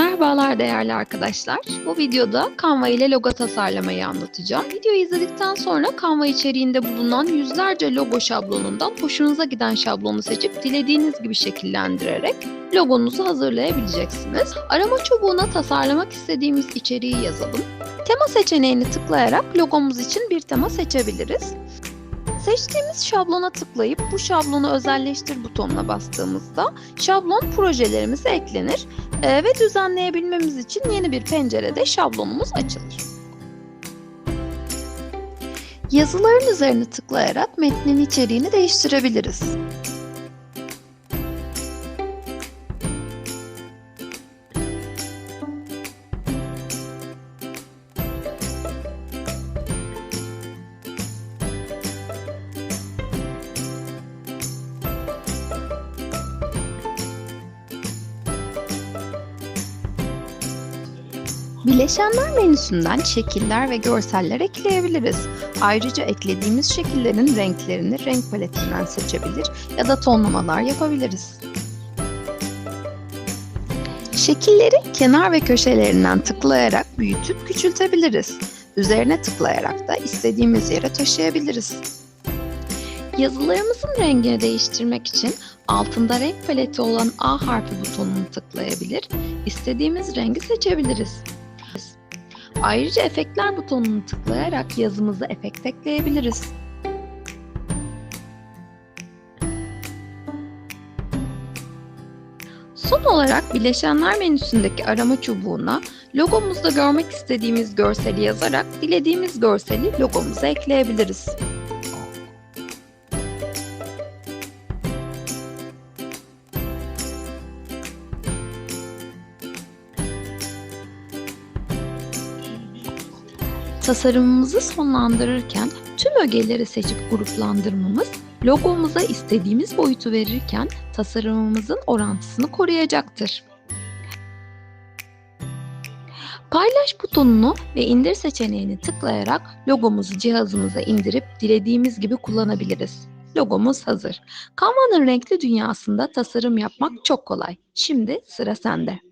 Merhabalar değerli arkadaşlar. Bu videoda Canva ile logo tasarlamayı anlatacağım. Videoyu izledikten sonra Canva içeriğinde bulunan yüzlerce logo şablonundan hoşunuza giden şablonu seçip dilediğiniz gibi şekillendirerek logonuzu hazırlayabileceksiniz. Arama çubuğuna tasarlamak istediğimiz içeriği yazalım. Tema seçeneğini tıklayarak logomuz için bir tema seçebiliriz. Seçtiğimiz şablona tıklayıp bu şablonu özelleştir butonuna bastığımızda şablon projelerimize eklenir Ee, ve düzenleyebilmemiz için yeni bir pencerede şablonumuz açılır. Yazıların üzerine tıklayarak metnin içeriğini değiştirebiliriz. Bileşenler menüsünden şekiller ve görseller ekleyebiliriz. Ayrıca eklediğimiz şekillerin renklerini renk paletinden seçebilir ya da tonlamalar yapabiliriz. Şekilleri kenar ve köşelerinden tıklayarak büyütüp küçültebiliriz. Üzerine tıklayarak da istediğimiz yere taşıyabiliriz. Yazılarımızın rengini değiştirmek için altında renk paleti olan A harfi butonunu tıklayabilir, istediğimiz rengi seçebiliriz. Ayrıca efektler butonunu tıklayarak yazımızı efekt ekleyebiliriz. Son olarak bileşenler menüsündeki arama çubuğuna logomuzda görmek istediğimiz görseli yazarak dilediğimiz görseli logomuza ekleyebiliriz. Tasarımımızı sonlandırırken tüm ögeleri seçip gruplandırmamız logomuza istediğimiz boyutu verirken tasarımımızın orantısını koruyacaktır. Paylaş butonunu ve indir seçeneğini tıklayarak logomuzu cihazımıza indirip dilediğimiz gibi kullanabiliriz. Logomuz hazır. Canva'nın renkli dünyasında tasarım yapmak çok kolay. Şimdi sıra sende.